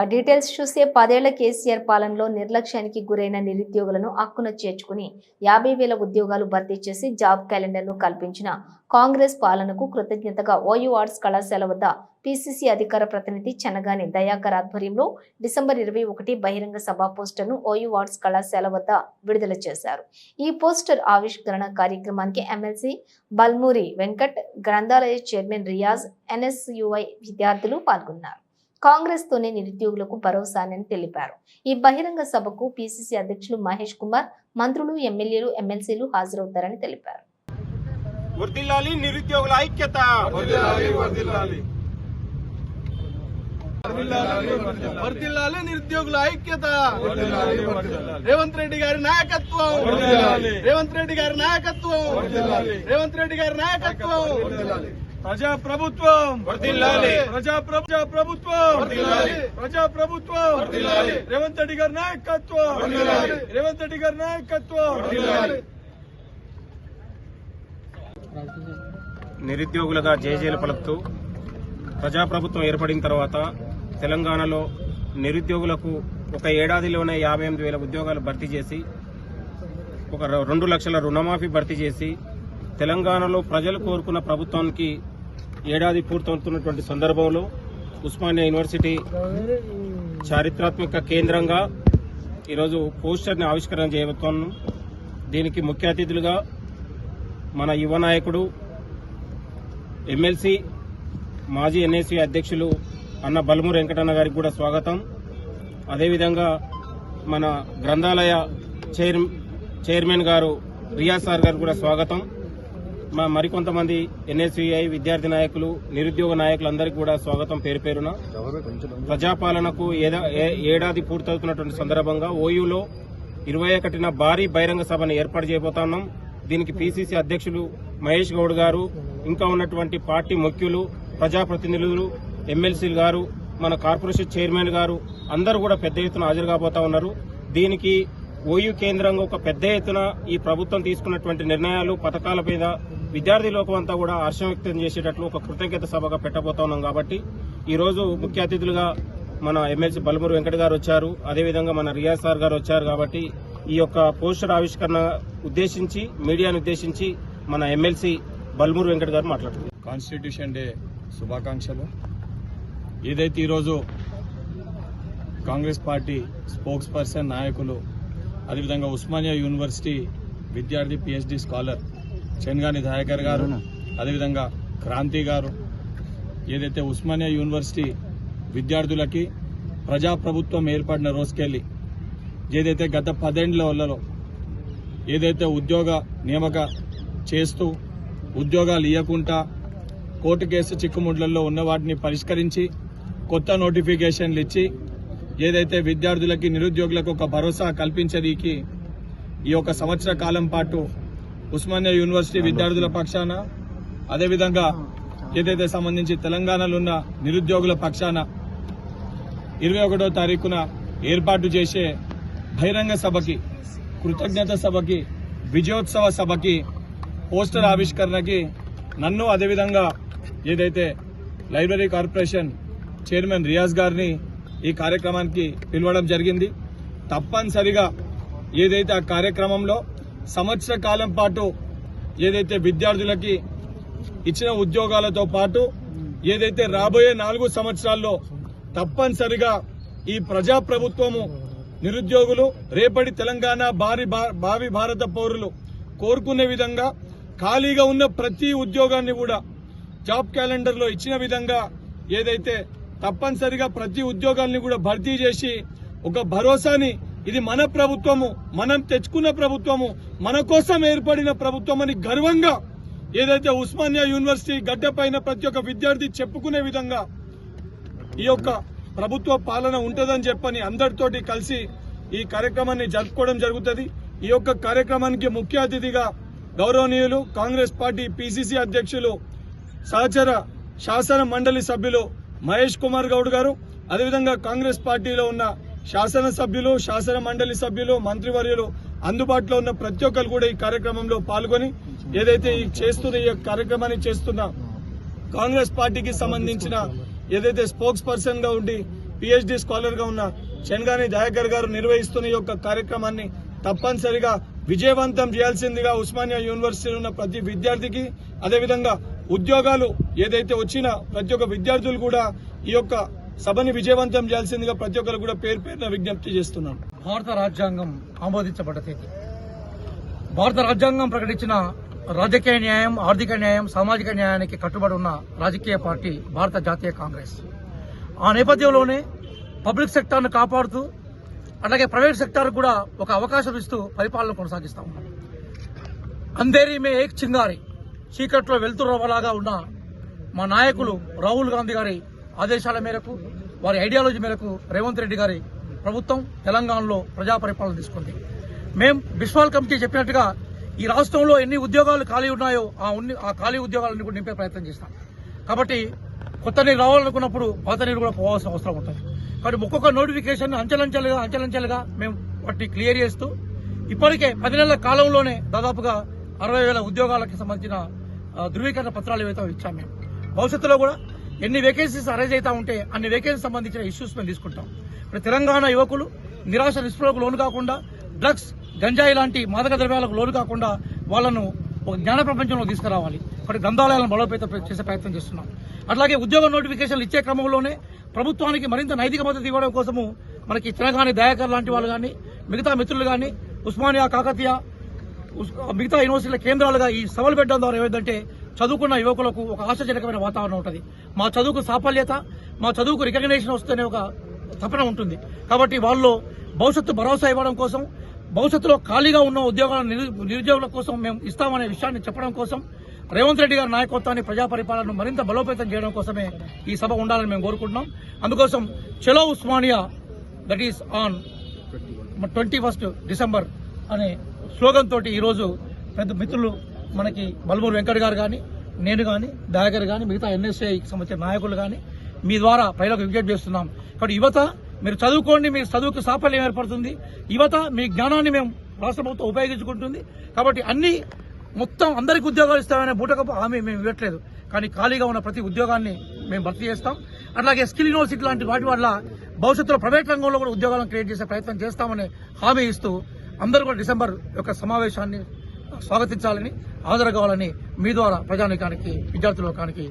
ఆ డీటెయిల్స్ చూస్తే పదేళ్ళ కేసీఆర్ పాలనలో నిర్లక్ష్యానికి గురైన నిరుద్యోగులను హక్కున చేర్చుకుని యాభై వేల ఉద్యోగాలు భర్తీ చేసి జాబ్ క్యాలెండర్ను కల్పించిన కాంగ్రెస్ పాలనకు కృతజ్ఞతగా ఓయూ ఆర్ట్స్ కళాశాల వద్ద పిసిసి అధికార ప్రతినిధి చెనగాని దయాకర్ ఆధ్వర్యంలో డిసెంబర్ ఇరవై ఒకటి బహిరంగ సభ పోస్టర్ను ఓయూ ఆర్ట్స్ కళాశాల వద్ద విడుదల చేశారు. ఈ పోస్టర్ ఆవిష్కరణ కార్యక్రమానికి ఎమ్మెల్సీ బల్మూరి వెంకట్ గ్రంథాలయ చైర్మన్ రియాజ్ ఎన్ఎస్యుఐ విద్యార్థులు పాల్గొన్నారు. కాంగ్రెస్ తోనే నిరుద్యోగులకు భరోసానని తెలిపారు. ఈ బహిరంగ సభకు పిసిసి అధ్యక్షులు మహేష్ కుమార్ మంత్రులు ఎమ్మెల్యేలు ఎమ్మెల్సీలు హాజరవుతారని తెలిపారు. వర్దిల్లాలి నిరుద్యోగుల ఐక్యత. వర్దిల్లాలి నిరుద్యోగుల ఐక్యత. రేవంత్ రెడ్డి గారి నాయకత్వం. రేవంత్ రెడ్డి గారి నాయకత్వం. రేవంత్ రెడ్డి గారి నాయకత్వం. ప్రజా ప్రభుత్వం వర్ధిల్లాలి. ప్రజా ప్రజా ప్రభుత్వం ప్రజా ప్రభుత్వం రేవంత్ రెడ్డి గారి నాయకత్వం. రేవంత్ రెడ్డి గారి నాయకత్వం. నిరుద్యోగులుగా జేజేలు పలుకుతూ ప్రజాప్రభుత్వం ఏర్పడిన తర్వాత తెలంగాణలో నిరుద్యోగులకు ఒక ఏడాదిలోనే యాభై ఎనిమిది వేల ఉద్యోగాలు భర్తీ చేసి ఒక రెండు లక్షల రుణమాఫీ భర్తీ చేసి తెలంగాణలో ప్రజలు కోరుకున్న ప్రభుత్వానికి ఏడాది పూర్తవుతున్నటువంటి సందర్భంలో ఉస్మానియా యూనివర్సిటీ చారిత్రాత్మక కేంద్రంగా ఈరోజు పోస్టర్ని ఆవిష్కరణ చేయబోతున్నాను దీనికి ముఖ్య అతిథులుగా మన యువ నాయకుడు ఎమ్మెల్సీ మాజీ ఎన్ఏసీ అధ్యక్షులు అన్న బలమూరు వెంకటన్న గారికి కూడా స్వాగతం. అదేవిధంగా మన గ్రంథాలయ చైర్ చైర్మన్ గారు రియాజ్ సార్ గారు కూడా స్వాగతం. మా మరికొంతమంది ఎన్ఎస్యుఐ విద్యార్థి నాయకులు నిరుద్యోగ నాయకులందరికీ కూడా స్వాగతం పేరు పేరున. ప్రజాపాలనకు ఏదా- ఏ- ఏడాది పూర్తవుతున్నటువంటి సందర్భంగా ఓయూలో ఇరవై ఒకటిన భారీ బహిరంగ సభను ఏర్పాటు చేయబోతున్నాం దీనికి పిసిసి అధ్యక్షులు మహేష్ గౌడ్ గారు ఇంకా ఉన్నటువంటి పార్టీ ముఖ్యులు ప్రజాప్రతినిధులు ఎమ్మెల్సీలు గారు మన కార్పొరేషన్ చైర్మన్ గారు అందరూ కూడా పెద్ద ఎత్తున హాజరు కాబోతా ఉన్నారు. దీనికి ఓయూ కేంద్రంగా ఒక పెద్ద ఎత్తున ఈ ప్రభుత్వం తీసుకున్నటువంటి నిర్ణయాలు పథకాల మీద విద్యార్థి లోకం అంతా కూడా హర్షం వ్యక్తం చేసేటట్లు ఒక కృతజ్ఞత సభగా పెట్టబోతా ఉన్నాం కాబట్టి ఈరోజు ముఖ్య అతిథులుగా మన ఎమ్మెల్సీ బలమూరు వెంకట గారు వచ్చారు. అదేవిధంగా మన రియాజ్ సార్ గారు వచ్చారు కాబట్టి ఈ యొక్క పోస్టర్ ఆవిష్కరణ ఉద్దేశించి మీడియాను ఉద్దేశించి మన ఎమ్మెల్సీ బల్మూరు వెంకట గారు మాట్లాడుతున్నారు. కాన్స్టిట్యూషన్ డే శుభాకాంక్షలు. ఏదైతే ఈరోజు కాంగ్రెస్ పార్టీ స్పోక్స్ పర్సన్ నాయకులు అదేవిధంగా ఉస్మానియా యూనివర్సిటీ విద్యార్థి పిహెచ్డి స్కాలర్ చెన్గాని దయాకర్ గారు అదేవిధంగా క్రాంతి గారు ఏదైతే ఉస్మానియా యూనివర్సిటీ విద్యార్థులకి ప్రజాప్రభుత్వం ఏర్పడిన రోజుకెళ్ళి ఏదైతే గత పదేండ్లలో ఏదైతే ఉద్యోగ నియామక చేస్తూ ఉద్యోగాలు ఇవ్వకుండా కోర్టు కేసు చిక్కుముడ్లలో ఉన్న వాటిని పరిష్కరించి కొత్త నోటిఫికేషన్లు ఇచ్చి ఏదైతే విద్యార్థులకి నిరుద్యోగులకు ఒక భరోసా కల్పించడానికి ఈ యొక్క సంవత్సర కాలం పాటు ఉస్మానియా యూనివర్సిటీ విద్యార్థుల పక్షాన అదేవిధంగా ఏదైతే సంబంధించి తెలంగాణలో ఉన్న నిరుద్యోగుల పక్షాన ఇరవై ఒకటో తారీఖున ఏర్పాటు చేసే బహిరంగ సభకి కృతజ్ఞత సభకి విజయోత్సవ సభకి పోస్టర్ ఆవిష్కరణకి నన్ను అదేవిధంగా ఏదైతే లైబ్రరీ కార్పొరేషన్ చైర్మన్ రియాజ్ గారిని ఈ కార్యక్రమానికి పిలవడం జరిగింది. తప్పనిసరిగా ఏదైతే ఆ కార్యక్రమంలో సంవత్సర కాలం పాటు ఏదైతే విద్యార్థులకి ఇచ్చిన ఉద్యోగాలతో పాటు ఏదైతే రాబోయే నాలుగు సంవత్సరాల్లో తప్పనిసరిగా ఈ ప్రజా ప్రభుత్వము నిరుద్యోగులు రేపటి తెలంగాణ భారీ భా- భావి భారత పౌరులు కోరుకునే విధంగా ఖాళీగా ఉన్న ప్రతి ఉద్యోగాన్ని కూడా జాబ్ క్యాలెండర్లో ఇచ్చిన విధంగా ఏదైతే తప్పనిసరిగా ప్రతి ఉద్యోగాల్ని కూడా భర్తీ చేసి ఒక భరోసాని ఇది మన ప్రభుత్వము మనం తెచ్చుకున్న ప్రభుత్వము మన కోసం ఏర్పడిన ప్రభుత్వం అని గర్వంగా ఏదైతే ఉస్మానియా యూనివర్సిటీ గడ్డపైన ప్రతి ఒక్క విద్యార్థి చెప్పుకునే విధంగా ఈ యొక్క ప్రభుత్వ పాలన ఉంటుందని చెప్పని అందరితోటి కలిసి ఈ కార్యక్రమాన్ని జరుపుకోవడం జరుగుతుంది. ఈ యొక్క కార్యక్రమానికి ముఖ్య అతిథిగా గౌరవనీయులు కాంగ్రెస్ పార్టీ పిసిసి అధ్యక్షులు సహచర శాసన మండలి సభ్యులు మహేష్ కుమార్ గౌడ్ గారు అదేవిధంగా కాంగ్రెస్ పార్టీలో ఉన్న శాసన సభ్యులు శాసన మండలి సభ్యులు మంత్రివర్యులు అందుబాటులో ఉన్న ప్రతి ఒక్కరు కూడా ఈ కార్యక్రమంలో పాల్గొని ఏదైతే ఈ చేస్తున్న ఈ కార్యక్రమాన్ని చేస్తున్న కాంగ్రెస్ పార్టీకి సంబంధించిన ఏదైతే స్పోక్స్ పర్సన్గా ఉండి పిహెచ్డి స్కాలర్గా ఉన్న చెన్గాని దయాకర్ గారు నిర్వహిస్తున్న ఈ యొక్క కార్యక్రమాన్ని తప్పనిసరిగా విజయవంతం చేయాల్సిందిగా ఉస్మానియా యూనివర్సిటీలో ఉన్న ప్రతి విద్యార్థికి అదేవిధంగా ఉద్యోగాలు ఏదైతే వచ్చిన ప్రతి ఒక్క విద్యార్థులు కూడా ఈ యొక్క సభని విజయవంతం చేయాల్సిందిగా ప్రతి ఒక్కరు కూడా పేరు పేరున విజ్ఞప్తి చేస్తున్నాం. భారత రాజ్యాంగం ఆమోదించబడ్డ తేదీ. భారత రాజ్యాంగం ప్రకటించిన రాజకీయ న్యాయం ఆర్థిక న్యాయం సామాజిక న్యాయానికి కట్టుబడి ఉన్న రాజకీయ పార్టీ భారత జాతీయ కాంగ్రెస్. ఆ నేపథ్యంలోనే పబ్లిక్ సెక్టార్ను కాపాడుతూ అలాగే ప్రైవేట్ సెక్టార్ కూడా ఒక అవకాశం ఇస్తూ పరిపాలన కొనసాగిస్తా ఉన్నాం. అంధేరి మే ఏక్ చింగారి చీకట్లో వెళ్తురవలాగా ఉన్న మా నాయకులు రాహుల్ గాంధీ గారి ఆదేశాల మేరకు వారి ఐడియాలజీ మేరకు రేవంత్ రెడ్డి గారి ప్రభుత్వం తెలంగాణలో ప్రజా పరిపాలన తీసుకుంది. మేం బిస్వాల్ కమిటీ చెప్పినట్టుగా ఈ రాష్ట్రంలో ఎన్ని ఉద్యోగాలు ఖాళీ ఉన్నాయో ఆ ఉన్ని ఆ ఖాళీ ఉద్యోగాలను కూడా నింపే ప్రయత్నం చేస్తాం. కాబట్టి కొత్త నీరు రావాలనుకున్నప్పుడు పాత నీరు కూడా పోవాల్సిన అవసరం ఉంటుంది. కాబట్టి ఒక్కొక్క నోటిఫికేషన్ అంచెలంచెలుగా అంచెలంచెలుగా మేము వాటిని క్లియర్ చేస్తూ ఇప్పటికే పది నెలల కాలంలోనే దాదాపుగా అరవై వేల ఉద్యోగాలకు సంబంధించిన ధృవీకరణ పత్రాలు ఏవైతే ఇచ్చాం మేము భవిష్యత్తులో కూడా ఎన్ని వేకెన్సీస్ అరేంజ్ అవుతా ఉంటే అన్ని వేకెన్సీ సంబంధించిన ఇష్యూస్ మేము తీసుకుంటాం. ఇప్పుడు తెలంగాణ యువకులు నిరాశ నిస్పృహకు లోను కాకుండా డ్రగ్స్ గంజాయి లాంటి మాదక ద్రవ్యాలకు లోను కాకుండా వాళ్ళను ఒక జ్ఞాన ప్రపంచంలో తీసుకురావాలి. కాబట్టి గ్రంథాలయాలను బలోపేత చేసే ప్రయత్నం చేస్తున్నాం. అట్లాగే ఉద్యోగ నోటిఫికేషన్లు ఇచ్చే క్రమంలోనే ప్రభుత్వానికి మరింత నైతిక మద్దతు ఇవ్వడం కోసము మనకి తెలంగాణ దయాకర్ లాంటి వాళ్ళు కానీ మిగతా మిత్రులు కానీ ఉస్మానియా కాకతీయ మిగతా యూనివర్సిటీల కేంద్రాలుగా ఈ సవాలు పెట్టడం ద్వారా ఏమైందంటే చదువుకున్న యువకులకు ఒక ఆశాజనకమైన వాతావరణం ఉంటుంది. మా చదువుకు సాఫల్యత మా చదువుకు రికగ్నేషన్ వస్తేనే ఒక తపన ఉంటుంది. కాబట్టి వాళ్ళు భవిష్యత్తు భరోసా ఇవ్వడం కోసం భవిష్యత్తులో ఖాళీగా ఉన్న ఉద్యోగాల నిరు- నిరుద్యోగుల కోసం మేము ఇస్తామనే విషయాన్ని చెప్పడం కోసం రేవంత్ రెడ్డి గారి నాయకత్వాన్ని ప్రజాపరిపాలనను మరింత బలోపేతం చేయడం కోసమే ఈ సభ ఉండాలని మేము కోరుకుంటున్నాం. అందుకోసం చెలో Osmania that is on twenty first December అనే స్లోగన్ తోటి ఈరోజు పెద్ద మిత్రులు మనకి బల్మూరు వెంకట్ గారు కానీ నేను కానీ దయాకర్ కానీ మిగతా ఎన్ఎస్ఐకి సంబంధించిన నాయకులు కానీ మీ ద్వారా ప్రజలకు విజ్ఞప్తి చేస్తున్నాం. కాబట్టి యువత మీరు చదువుకోండి మీ చదువుకు సాఫల్యం ఏర్పడుతుంది. యువత మీ జ్ఞానాన్ని మేము రాష్ట్ర ప్రభుత్వం ఉపయోగించుకుంటుంది. కాబట్టి అన్ని మొత్తం అందరికి ఉద్యోగాలు ఇస్తామనే బూటకపు హామీ మేము ఇవ్వట్లేదు. కానీ ఖాళీగా ఉన్న ప్రతి ఉద్యోగాన్ని మేము భర్తీ చేస్తాం. అట్లాగే స్కిల్ యూనివర్సిటీ లాంటి వాటి వల్ల భవిష్యత్తులో ప్రైవేట్ రంగంలో కూడా ఉద్యోగాలను క్రియేట్ చేసే ప్రయత్నం చేస్తామని హామీ ఇస్తూ అందరూ కూడా డిసెంబర్ యొక్క సమావేశాన్ని స్వాగతించాలని హాజరు కావాలని మీ ద్వారా ప్రజానికానికి విద్యార్థులోకానికి